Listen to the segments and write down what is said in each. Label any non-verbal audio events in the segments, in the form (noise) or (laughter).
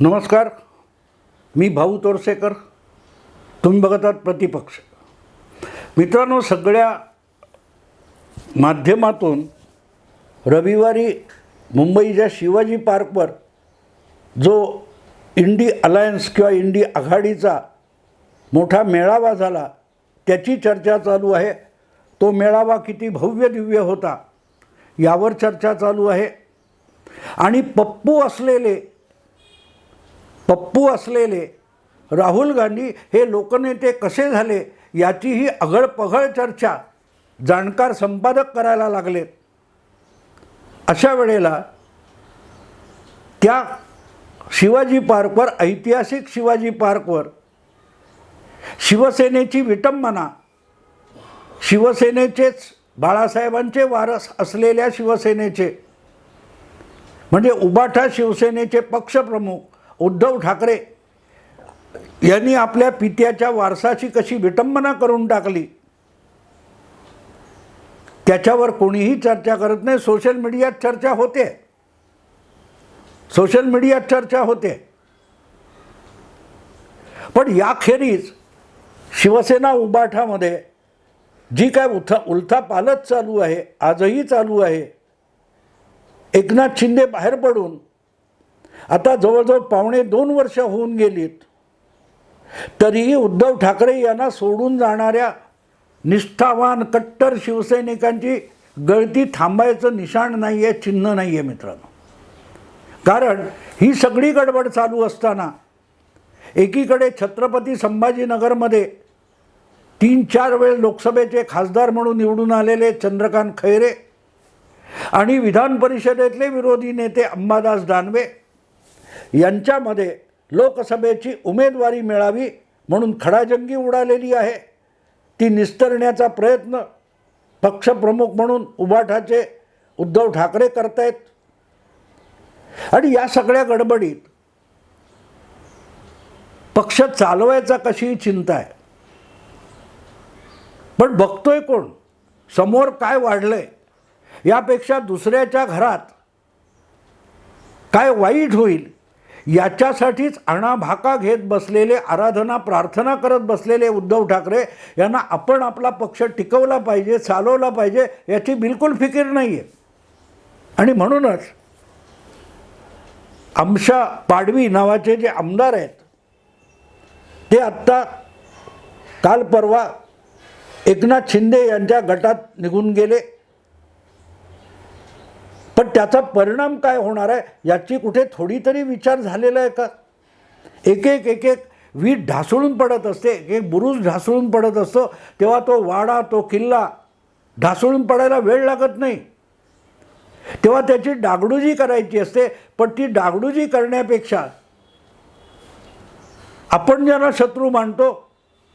नमस्कार मी भाऊ तोरसेकर. तुम्ही बघत आहात प्रतिपक्ष. मित्रांनो सगळ्या माध्यमातून रविवारी मुंबईच्या शिवाजी पार्कवर जो इंडी अलायन्स किंवा इंडी आघाडीचा मोठा मेळावा झाला त्याची चर्चा चालू आहे. तो मेळावा किती भव्य दिव्य होता यावर चर्चा चालू आहे. आणि पप्पू असलेले पप्पू असलेले राहुल गांधी हे लोकनेते कसे झाले याचीही अघळपघळ चर्चा जाणकार संपादक करायला लागलेत. अशा वेळेला त्या शिवाजी पार्कवर ऐतिहासिक शिवाजी पार्कवर शिवसेनेची विटंबना शिवसेनेचेच बाळासाहेबांचे वारस असलेल्या शिवसेनेचे म्हणजे उबाठा शिवसेनेचे पक्षप्रमुख उद्धव ठाकरे यांनी आपल्या पित्याच्या वारसाची कशी विटंबना करून टाकली त्याच्यावर कोणीही चर्चा करत नाही. सोशल मीडियात चर्चा होते. सोशल मीडियात चर्चा होते. पण याखेरीज शिवसेना उबाठामध्ये जी काय उथा उलथा पालत चालू आहे आजही चालू आहे. एकनाथ शिंदे बाहेर पडून आता जवळजवळ पावणे दोन वर्ष होऊन गेलीत. तरीही उद्धव ठाकरे यांना सोडून जाणाऱ्या निष्ठावान कट्टर शिवसैनिकांची गळती थांबायचं निशाण नाही आहे चिन्ह नाही आहे मित्रांनो. कारण ही सगळी गडबड चालू असताना एकीकडे छत्रपती संभाजीनगरमध्ये तीन चार वेळ लोकसभेचे खासदार म्हणून निवडून आलेले चंद्रकांत खैरे आणि विधान परिषदेतले विरोधी नेते अंबादास दानवे यांच्यामध्ये लोकसभेची उमेदवारी मिळावी म्हणून खडाजंगी उडालेली आहे. ती निस्तरण्याचा प्रयत्न पक्षप्रमुख म्हणून उबाठाचे उद्धव ठाकरे करतायत. आणि या सगळ्या गडबडीत पक्ष चालवायचा कशी चिंता आहे? पण बघतोय कोण? समोर काय वाढलंय? यापेक्षा दुसऱ्याच्या घरात काय वाईट होईल? याच्यासाठीच अणाभाका घेत बसलेले आराधना प्रार्थना करत बसलेले उद्धव ठाकरे यांना आपण आपला पक्ष टिकवला पाहिजे चालवला पाहिजे याची बिलकुल फिकीर नाही आहे आणि म्हणूनच आमशा पाडवी नावाचे जे आमदार आहेत ते आत्ता काल परवा एकनाथ शिंदे यांच्या गटात निघून गेले. पण त्याचा परिणाम काय होणार आहे याची कुठे थोडी तरी विचार झालेला आहे का? एक एक एक एक वीट ढासळून पडत असते एक एक बुरुज ढासळून पडत असतो तेव्हा तो वाडा तो किल्ला ढासळून पडायला वेळ लागत नाही. तेव्हा त्याची डागडुजी करायची असते पण ती डागडुजी करण्यापेक्षा आपण ज्यांना शत्रू मानतो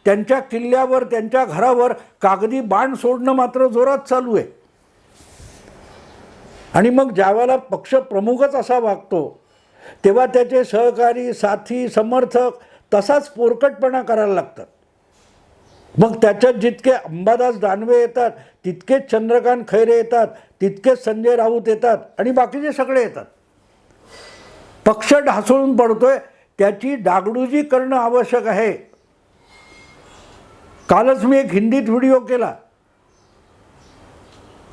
त्यांच्या किल्ल्यावर त्यांच्या घरावर कागदी बाण सोडणं मात्र जोरात चालू आहे. आणि मग ज्यावेळेला पक्षप्रमुखच असा वागतो तेव्हा त्याचे सहकारी साथी समर्थक तसाच पोरकटपणा करायला लागतात. मग त्याच्यात जितके अंबादास दानवे येतात तितकेच चंद्रकांत खैरे येतात तितकेच संजय राऊत येतात आणि बाकीचे सगळे येतात. पक्ष ढासळून पडतोय त्याची डागडुजी करणं आवश्यक आहे. कालच मी एक हिंदीत व्हिडिओ केला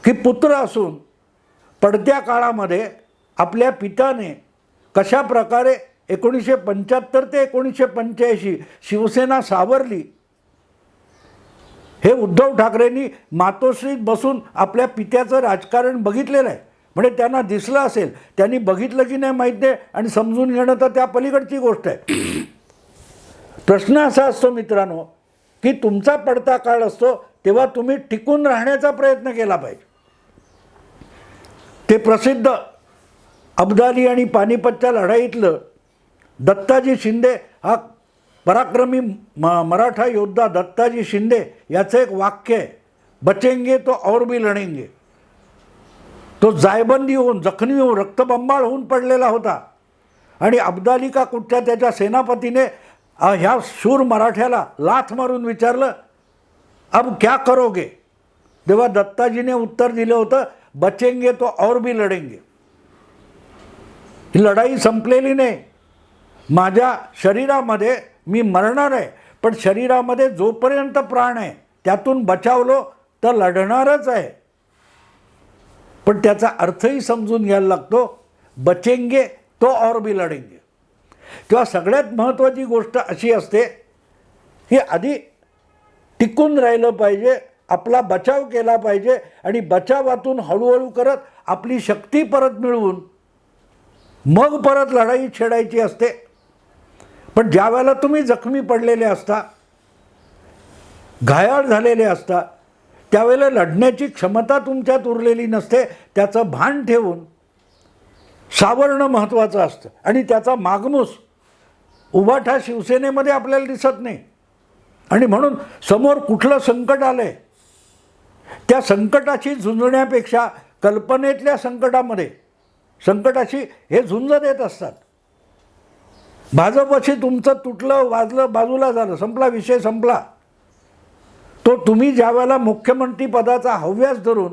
की पुत्र असून पडत्या काळामध्ये आपल्या पित्याने कशा प्रकारे एकोणीसशे पंच्याहत्तर ते एकोणीसशे पंच्याऐंशी शिवसेना सावरली हे उद्धव ठाकरेंनी मातोश्रीत बसून आपल्या पित्याचं राजकारण बघितलेलं आहे. म्हणजे त्यांना दिसलं असेल त्यांनी बघितलं की नाही माहीत नाही आणि समजून घेणं तर त्या पलीकडची गोष्ट आहे. प्रश्न असा असतो मित्रांनो की तुमचा पडता काळ असतो तेव्हा तुम्ही टिकून राहण्याचा प्रयत्न केला पाहिजे. ते प्रसिद्ध अब्दाली आणि पानिपतच्या लढाईतलं दत्ताजी शिंदे हा पराक्रमी म मराठा योद्धा दत्ताजी शिंदे याचं एक वाक्य आहे. बचेंगे तो और भी लढेंगे तो जायबंदी होऊन जखमी होऊन रक्तबंबाळ होऊन पडलेला होता. आणि अब्दाली का कुठच्या त्याच्या सेनापतीने ह्या शूर मराठ्याला लाथ मारून विचारलं अब क्या करोगे? तेव्हा दत्ताजीने उत्तर दिलं होतं बचेंगे तो और भी लढेंगे ही लढाई संपलेली नाही. माझ्या शरीरामध्ये मी मरणार आहे पण शरीरामध्ये जोपर्यंत प्राण आहे त्यातून बचावलो तर लढणारच आहे. पण त्याचा अर्थही समजून घ्यायला लागतो बचेंगे तो और भी लढेंगे. किंवा सगळ्यात महत्त्वाची गोष्ट अशी असते की आधी टिकून राहिलं पाहिजे आपला बचाव केला पाहिजे आणि बचावातून हळूहळू करत आपली शक्ती परत मिळवून मग परत लढाई छेडायची असते. पण ज्या वेळेला तुम्ही जखमी पडलेले असता घायाळ झालेले असता त्यावेळेला लढण्याची क्षमता तुमच्यात उरलेली नसते त्याचं भान ठेवून सावरणं महत्त्वाचं असतं. आणि त्याचा मागमूस उभाठा शिवसेनेमध्ये आपल्याला दिसत नाही. आणि म्हणून समोर कुठलं संकट आलं आहे त्या संकटाशी झुंजण्यापेक्षा कल्पनेतल्या संकटामध्ये संकटाशी हे झुंज देत असतात. भाजपशी तुमचं तुटलं वाजलं बाजूला झालं संपला विषय संपला. तो तुम्ही ज्या वेळेला मुख्यमंत्री पदाचा हव्यास धरून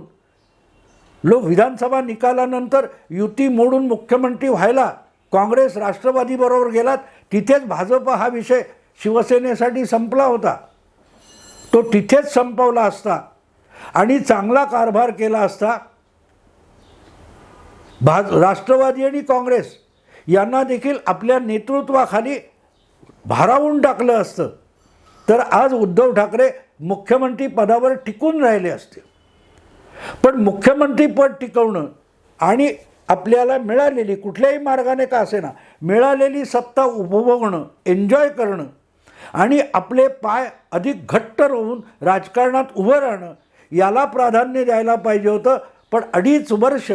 लोक विधानसभा निकालानंतर युती मोडून मुख्यमंत्री व्हायला काँग्रेस राष्ट्रवादीबरोबर गेलात तिथेच भाजप हा विषय शिवसेनेसाठी संपला होता. तो तिथेच संपवला असता. आणि चांगला कारभार केला असता भाज राष्ट्रवादी आणि काँग्रेस यांना देखील आपल्या नेतृत्वाखाली भारावून टाकलं असतं. तर आज उद्धव ठाकरे मुख्यमंत्री पदावर टिकून राहिले असते पण मुख्यमंत्रीपद टिकवणं आणि आपल्याला मिळालेली कुठल्याही मार्गाने का असेना मिळालेली सत्ता उपभोगणं एन्जॉय करणं आणि आपले पाय अधिक घट्ट रोवून राजकारणात उभं राहणं याला प्राधान्य द्यायला पाहिजे होतं. पण अडीच वर्ष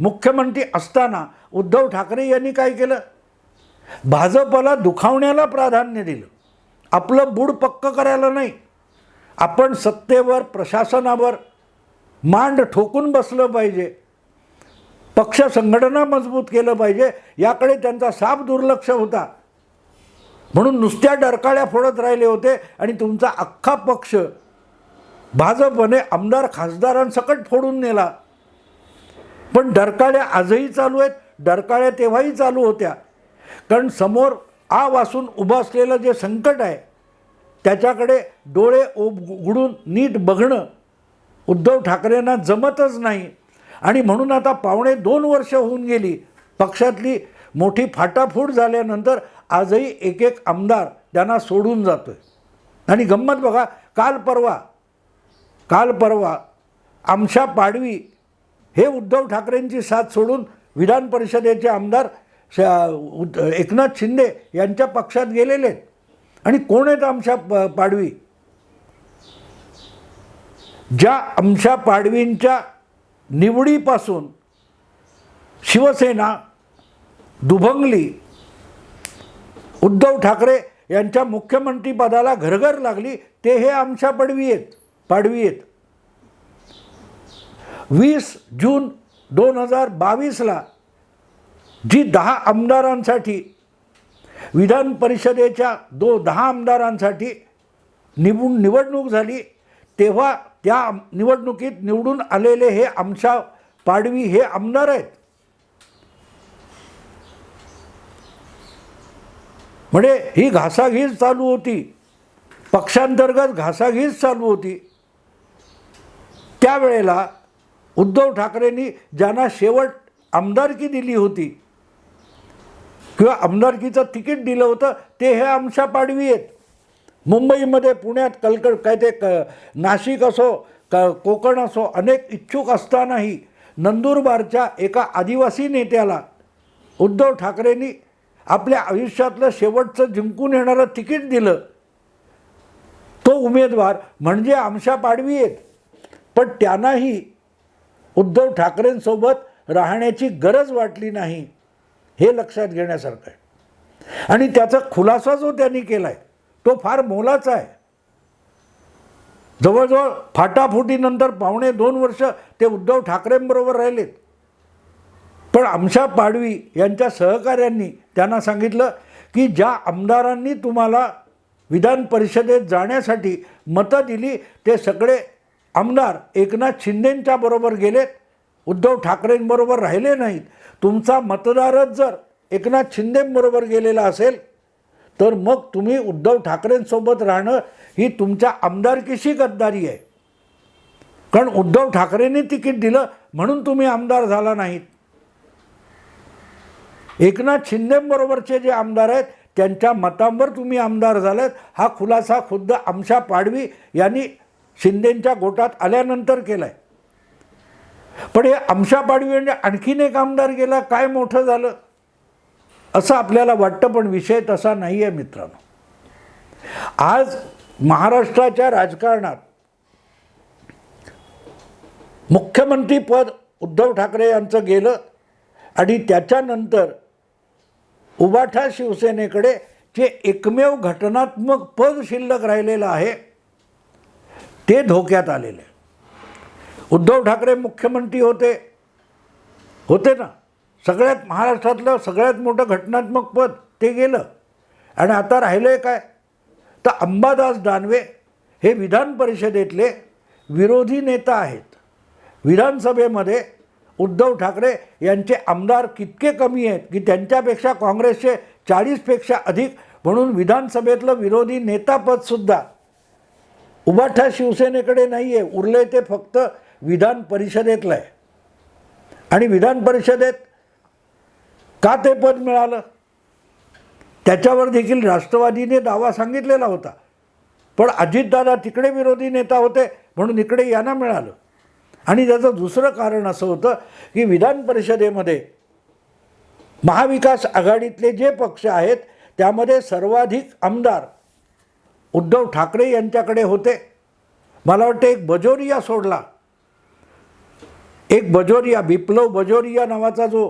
मुख्यमंत्री असताना उद्धव ठाकरे यांनी काय केलं? भाजपला दुखावण्याला प्राधान्य दिलं. आपलं बूड पक्क करायला नाही. आपण सत्तेवर प्रशासनावर मांड ठोकून बसलं पाहिजे. पक्ष संघटना मजबूत केलं पाहिजे. याकडे त्यांचा साफ दुर्लक्ष होता. म्हणून नुसत्या डरकाळ्या फोडत राहिले होते आणि तुमचा अख्खा पक्ष भाजपने आमदार खासदारांसकट फोडून नेला. पण डरकाळ्या आजही चालू आहेत डरकाळ्या तेव्हाही चालू होत्या. कारण समोर आ वासून उभं असलेलं जे संकट आहे त्याच्याकडे डोळे उघडून नीट बघणं उद्धव ठाकरेंना जमतच नाही. आणि म्हणून आता पावणे दोन वर्ष होऊन गेली पक्षातली मोठी फाटाफूट झाल्यानंतर आजही एक एक आमदार त्यांना सोडून जातो आहे आणि गंमत बघा काल परवा काल परवा आमशा पाडवी हे उद्धव ठाकरेंची साथ सोडून विधान परिषदेचे आमदार श उद- एकनाथ शिंदे यांच्या पक्षात गेलेले आहेत. आणि कोण आहेत आमशा प पाडवी? ज्या आमशा पाडवींच्या निवडीपासून शिवसेना दुभंगली उद्धव ठाकरे यांच्या मुख्यमंत्रीपदाला घरघर लागली ते हे आमच्या पाडवी आहेत. पाडवी आहेत वीस जून दोन हजार बावीसला जी दहा आमदारांसाठी विधान परिषदेच्या दो दहा आमदारांसाठी निवडून निवडणूक झाली तेव्हा त्या निवडणुकीत निवडून आलेले हे आमच्या पाडवी हे आमदार आहेत. म्हणजे ही घासाघीस चालू होती. पक्षांतर्गत घासाघीस चालू होती. त्यावेळेला उद्धव ठाकरेंनी ज्यांना शेवट आमदारकी दिली होती किंवा आमदारकीचं तिकीट दिलं होतं ते हे आमच्या पाडवी आहेत. मुंबईमध्ये पुण्यात कलकड काय ते क नाशिक असो क कोकण असो अनेक इच्छुक असतानाही नंदुरबारच्या एका आदिवासी नेत्याला उद्धव ठाकरेंनी आपल्या आयुष्यातलं शेवटचं जिंकून येणारं तिकीट दिलं. तो उमेदवार म्हणजे आमच्या पाडवी आहेत. पण त्यांनाही उद्धव ठाकरेंसोबत राहण्याची गरज वाटली नाही हे लक्षात घेण्यासारखं आहे. आणि त्याचा खुलासा जो त्यांनी केला आहे तो फार मोलाचा आहे. जवळजवळ फाटाफुटीनंतर पावणे दोन वर्ष ते उद्धव ठाकरेंबरोबर राहिलेत. पण आमशा पाडवी यांच्या सहकाऱ्यांनी त्यांना सांगितलं की ज्या आमदारांनी तुम्हाला विधान परिषदेत जाण्यासाठी मतं दिली ते सगळे आमदार एकनाथ शिंदेंच्या बरोबर गेलेत उद्धव ठाकरेंबरोबर राहिले नाहीत. तुमचा मतदारच जर एकनाथ शिंदेंबरोबर गेलेला असेल तर मग तुम्ही उद्धव ठाकरेंसोबत राहणं ही तुमच्या आमदारकीशी गद्दारी आहे. कारण उद्धव ठाकरेंनी तिकीट दिलं म्हणून तुम्ही आमदार झाला नाहीत. एकनाथ शिंदेबरोबरचे जे आमदार आहेत त्यांच्या मतांवर तुम्ही आमदार झालात. हा खुलासा खुद्द आमशा पाडवी यांनी शिंदेंच्या गोटात आल्यानंतर केलाय. आहे पण हे आमशा पाडवी म्हणजे आणखीन एक आमदार गेला काय मोठं झालं? असं आपल्याला वाटतं पण विषय तसा नाही आहे मित्रांनो. आज महाराष्ट्राच्या राजकारणात मुख्यमंत्रीपद उद्धव ठाकरे यांचं गेलं आणि त्याच्यानंतर उबाठा शिवसेनेकडे जे एकमेव घटनात्मक पद शिल्लक राहिलेलं आहे ते धोक्यात आलेले. उद्धव ठाकरे मुख्यमंत्री होते. होते ना. सगळ्यात महाराष्ट्रातलं सगळ्यात मोठं घटनात्मक पद ते गेलं. आणि आता राहिलं आहे काय? तर अंबादास दानवे हे विधान परिषदेतले विरोधी नेता आहेत. विधानसभेमध्ये उद्धव ठाकरे यांचे आमदार कितके कमी आहेत की त्यांच्यापेक्षा काँग्रेसचे चाळीसपेक्षा अधिक म्हणून विधानसभेतलं विरोधी नेतापदसुद्धा उभाठा शिवसेनेकडे नाही आहे उरले ते फक्त विधान परिषदेतलं आहे. आणि विधान परिषदेत का ते पद मिळालं? त्याच्यावर देखील राष्ट्रवादीने दावा सांगितलेला होता. पण अजितदादा तिकडे विरोधी नेता होते म्हणून इकडे यांना मिळालं. आणि त्याचं दुसरं कारण असं होतं की विधान परिषदेमध्ये महाविकास आघाडीतले जे पक्ष आहेत त्यामध्ये सर्वाधिक आमदार उद्धव ठाकरे यांच्याकडे होते. मला वाटतं एक बजोरिया सोडला. एक बजोरिया बिप्लव बजोरिया नावाचा जो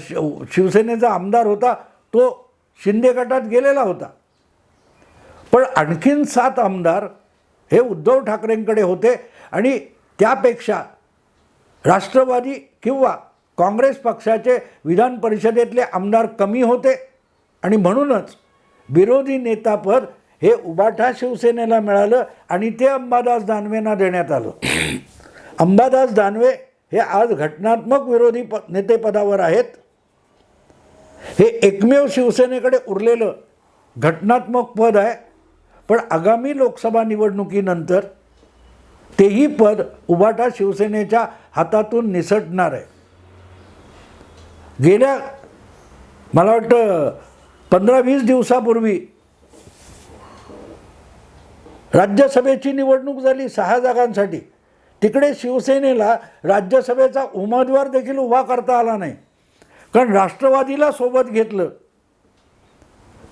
शिव शिवसेनेचा आमदार होता तो शिंदे गटात गेलेला होता. पण आणखीन सात आमदार हे उद्धव ठाकरेंकडे होते आणि त्यापेक्षा राष्ट्रवादी किंवा काँग्रेस पक्षाचे विधान परिषदेतले आमदार कमी होते. आणि म्हणूनच विरोधी नेतापद हे उबाठा शिवसेनेला मिळालं आणि ते अंबादास दानवेंना देण्यात आलं. (clears throat) अंबादास दानवे हे आज घटनात्मक विरोधी प नेतेपदावर आहेत. हे एकमेव शिवसेनेकडे उरलेलं घटनात्मक पद आहे. पण आगामी लोकसभा निवडणुकीनंतर तेही पद उबाटा शिवसेनेच्या हातातून निसटणार आहे. गेल्या मला वाटतं पंधरा वीस दिवसापूर्वी राज्यसभेची निवडणूक झाली सहा जागांसाठी. तिकडे शिवसेनेला राज्यसभेचा उमेदवार देखील उभा करता आला नाही. कारण राष्ट्रवादीला सोबत घेतलं.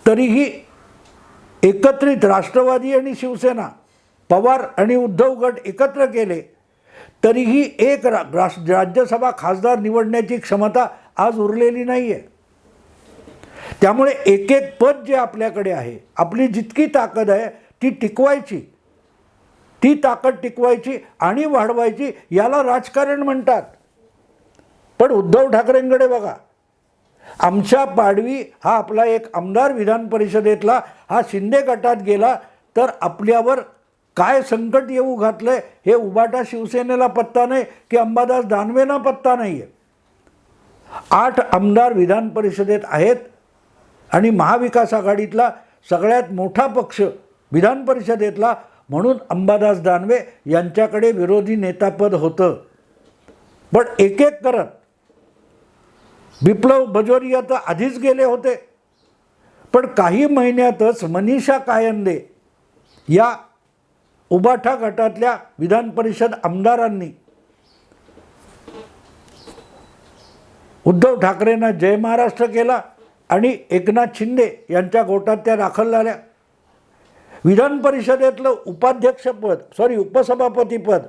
तरीही एकत्रित राष्ट्रवादी आणि शिवसेना पवार आणि उद्धव गट एकत्र केले. तरीही एक रा राज्यसभा खासदार निवडण्याची क्षमता आज उरलेली नाही आहे त्यामुळे एक एक पद जे आपल्याकडे आहे आपली जितकी ताकद आहे ती टिकवायची. ती ताकद टिकवायची आणि वाढवायची याला राजकारण म्हणतात. पण उद्धव ठाकरेंकडे बघा आमच्या पाडवी हा आपला एक आमदार विधान परिषदेतला हा शिंदे गटात गेला तर आपल्यावर काय संकट येऊ घातलं आहे हे उबाटा शिवसेनेला पत्ता नाही की अंबादास दानवेना पत्ता नाही आहे आठ आमदार विधान परिषदेत आहेत आणि महाविकास आघाडीतला सगळ्यात मोठा पक्ष विधान परिषदेतला म्हणून अंबादास दानवे यांच्याकडे विरोधी नेतापद होतं. पण एक एक करत बिप्लव बजोरिया तर आधीच गेले होते. पण काही महिन्यातच मनीषा कायंदे या उबाठा गटातल्या विधान परिषद आमदारांनी उद्धव ठाकरेंना जय महाराष्ट्र केला. आणि एकनाथ शिंदे यांच्या गोटात त्या दाखल झाल्या. विधान परिषदेतलं उपाध्यक्षपद सॉरी उपसभापतीपद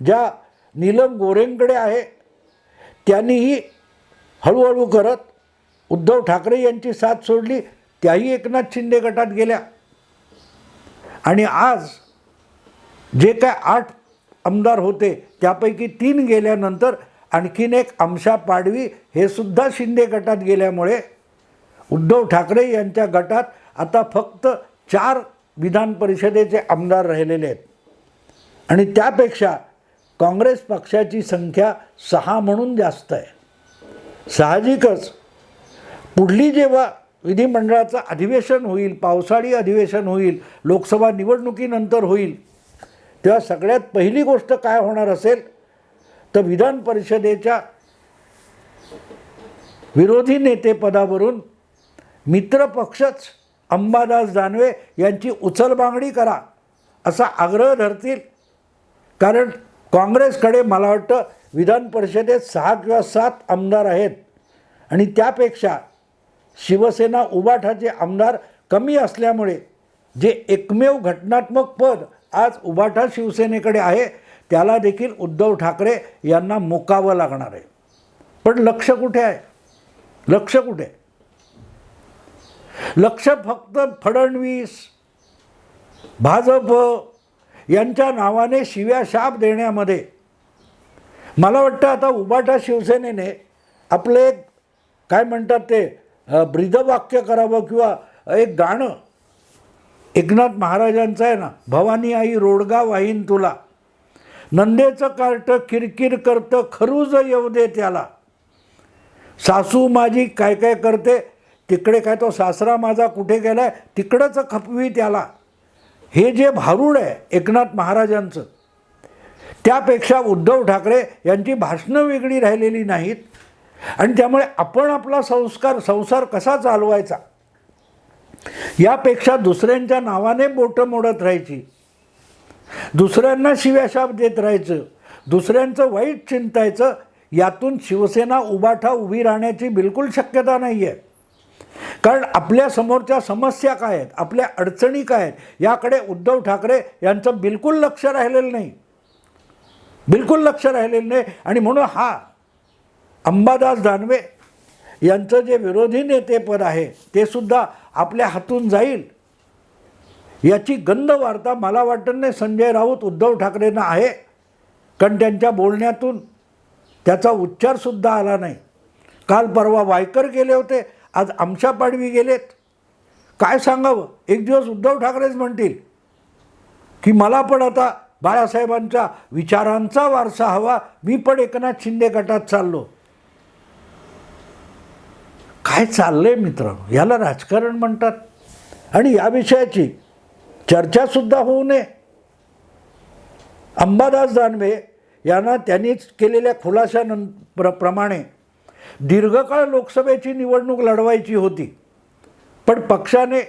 ज्या नीलम गोरेंकडे आहे त्यांनीही हळूहळू करत उद्धव ठाकरे यांची साथ सोडली त्याही एकनाथ शिंदे गटात गेल्या. आणि आज जे काय आठ आमदार होते त्यापैकी तीन गेल्यानंतर आणखीन एक आमशा पाडवी हे सुद्धा शिंदे गटात गेल्यामुळे उद्धव ठाकरे यांच्या गटात आता फक्त चार विधान परिषदेचे आमदार राहिलेले आहेत आणि त्यापेक्षा काँग्रेस पक्षाची संख्या सहा म्हणून जास्त आहे. साहजिकच पुढली जेव्हा विधिमंडळाचं अधिवेशन होईल पावसाळी अधिवेशन होईल लोकसभा निवडणुकीनंतर होईल तेव्हा सगळ्यात पहिली गोष्ट काय होणार असेल तर विधान परिषदेच्या विरोधी नेतेपदावरून मित्रपक्षच अंबादास दानवे यांची उचलबांगडी करा असा आग्रह धरतील. कारण काँग्रेसकडे मला वाटतं विधान परिषदेत सहा किंवा सात आमदार आहेत. आणि त्यापेक्षा शिवसेना उबाठाचे आमदार कमी असल्यामुळे जे एकमेव घटनात्मक पद आज उबाठा शिवसेनेकडे आहे त्याला देखील उद्धव ठाकरे यांना मुकावं लागणार आहे. पण लक्ष कुठे आहे? लक्ष कुठे? आहे? लक्ष फक्त फडणवीस भाजप यांच्या नावाने शिव्या शाप देण्यामध्ये. मला वाटतं आता उबाटा शिवसेनेने आपले एक काय म्हणतात ते ब्रिदवाक्य करावं किंवा एक गाणं एकनाथ महाराजांचं आहे ना भवानी आई रोडगा वाहीन तुला. नंदेचं कार्ट किरकिर करतं खरूज येऊ दे त्याला. सासू माझी काय काय करते तिकडे काय तो सासरा माझा कुठे गेलाय तिकडंच खपवी त्याला हे जे भारूड आहे एकनाथ महाराजांचं त्यापेक्षा उद्धव ठाकरे यांची भाषणं वेगळी राहिलेली नाहीत. आणि त्यामुळे आपण आपला संस्कार संसार कसा चालवायचा? यापेक्षा दुसऱ्यांच्या नावाने बोटं मोडत राहायची. दुसऱ्यांना शिव्याशाप देत राहायचं. दुसऱ्यांचं वाईट चिंतायचं. यातून शिवसेना उबाठा उभी राहण्याची बिलकुल शक्यता नाही आहे कारण आपल्यासमोरच्या समस्या काय आहेत आपल्या अडचणी काय आहेत याकडे उद्धव ठाकरे यांचं बिलकुल लक्ष राहिलेलं नाही. बिलकुल लक्ष राहिलेलं नाही. आणि म्हणून हा अंबादास दानवे यांचं जे विरोधी नेतेपद आहे ते सुद्धा आपल्या हातून जाईल याची गंध वार्ता मला वाटत नाही संजय राऊत उद्धव ठाकरेंना आहे. कारण त्यांच्या बोलण्यातून त्याचा उच्चारसुद्धा आला नाही. काल परवा वायकर गेले होते आज आमच्या पाडवी गेलेत. काय सांगावं? एक दिवस उद्धव ठाकरेच म्हणतील की मला पण आता बाळासाहेबांच्या विचारांचा वारसा हवा. मी पण एकनाथ शिंदे गटात चाललो. काय चाललंय मित्रांनो? याला राजकारण म्हणतात. आणि या विषयाची चर्चासुद्धा होऊ नये. अंबादास दानवे यांना त्यांनीच केलेल्या खुलाशानं प्र प्रमाणे दीर्घकाळ लोकसभेची निवडणूक लढवायची होती. पण पक्षाने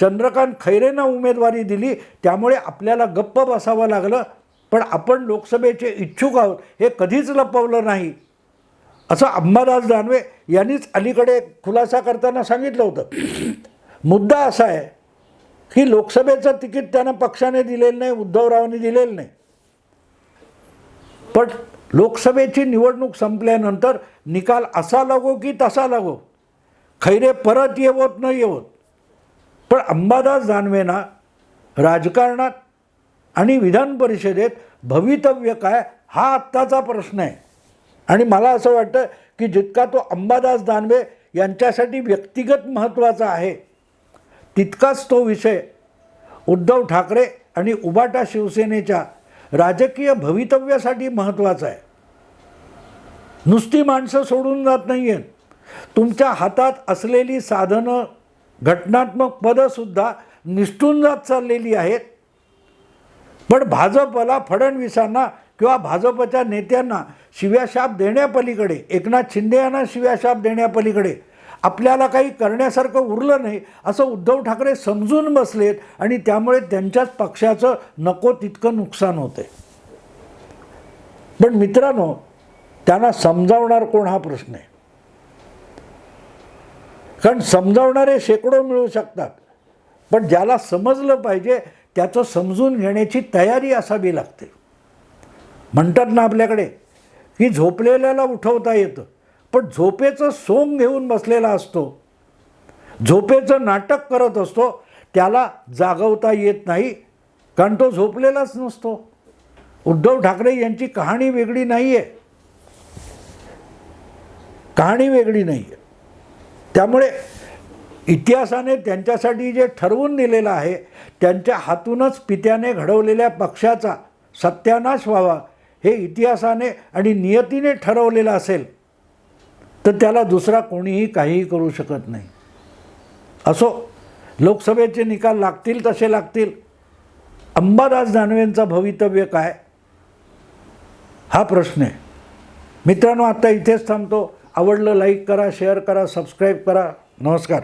चंद्रकांत खैरेंना उमेदवारी दिली त्यामुळे आपल्याला गप्प बसावं लागलं. पण आपण लोकसभेचे इच्छुक आहोत हे कधीच लपवलं नाही. असं अंबादास दानवे यांनीच अलीकडे खुलासा करताना सांगितलं होतं. मुद्दा असा आहे की लोकसभेचं तिकीट त्यांना पक्षाने दिलेलं नाही उद्धवरावांनी दिलेलं नाही. पण लोकसभेची निवडणूक संपल्यानंतर निकाल असा लागो की तसा लागो. खैरे परत येवत न येवत. पण अंबादास दानवेंना राजकारणात आणि विधान परिषदेत भवितव्य काय हा आत्ताचा प्रश्न आहे. आणि मला असं वाटतं की जितका तो अंबादास दानवे यांच्यासाठी व्यक्तिगत महत्त्वाचा आहे तितकाच तो विषय उद्धव ठाकरे आणि उबाटा शिवसेनेच्या राजकीय भवितव्यासाठी महत्त्वाचं आहे. नुसती माणसं सोडून जात नाही आहेत तुमच्या हातात असलेली साधनं घटनात्मक पदंसुद्धा निष्ठून जात चाललेली आहेत. पण भाजपला फडणवीसांना किंवा भाजपच्या नेत्यांना शिव्याशाप देण्यापलीकडे एकनाथ शिंदे यांना शिव्याशाप देण्यापलीकडे आपल्याला काही करण्यासारखं उरलं नाही असं उद्धव ठाकरे समजून बसलेत आणि त्यामुळे त्यांच्याच पक्षाचं नको तितकं नुकसान होते पण मित्रांनो त्यांना समजावणार कोण हा प्रश्न आहे? कारण समजावणारे शेकडो मिळू शकतात पण ज्याला समजलं पाहिजे त्याचं समजून घेण्याची तयारी असावी लागते. म्हणतात ना आपल्याकडे की झोपलेल्याला उठवता येतं. पण झोपेचं सोंग घेऊन बसलेला असतो. झोपेचं नाटक करत असतो. त्याला जागवता येत नाही. कारण तो झोपलेलाच नसतो. उद्धव ठाकरे यांची कहाणी वेगळी नाही आहे कहाणी वेगळी नाही आहे त्यामुळे इतिहासाने त्यांच्यासाठी जे ठरवून दिलेलं आहे त्यांच्या हातूनच पित्याने घडवलेल्या पक्षाचा सत्यानाश व्हावा हे इतिहासाने आणि नियतीने ठरवलेलं असेल. तर त्याला दुसरा कोणीही काहीही करू शकत नाही. असो लोकसभेचे निकाल लागतील तसे लागतील. अंबादास दानवेंचा भवितव्य काय? हा प्रश्न आहे. मित्रांनो आत्ता इथेच थांबतो. आवडलं लाईक करा शेअर करा सबस्क्राईब करा. नमस्कार.